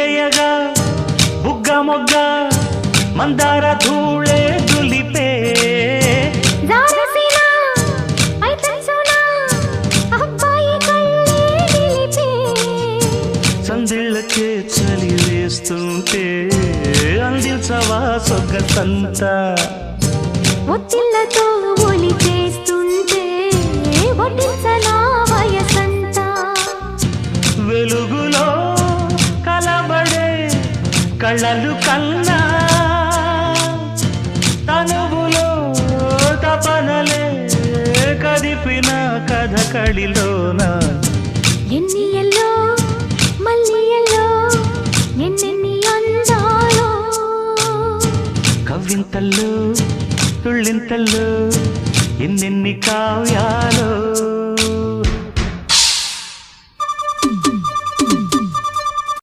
చేయగా బుగ్గ మొగ్గ మందార ధూళే దులిపే. సందిళ్ళకే చలి వేస్తుంటే అందించవా సొగ్గసంతా ఒలి చేస్తుంటే వయసంతా. వెలుగులో కళ్ళలు కన్నా తనువులో తపనలే కదిపిన కథ కడిలోన ఎన్ని ఎల్లో మళ్ళీ ఎల్లో ఎన్నెన్ని అందాలో. కవ్వింతల్లో తుళ్ళింతల్లో ఎన్నెన్ని కావ్యాలో.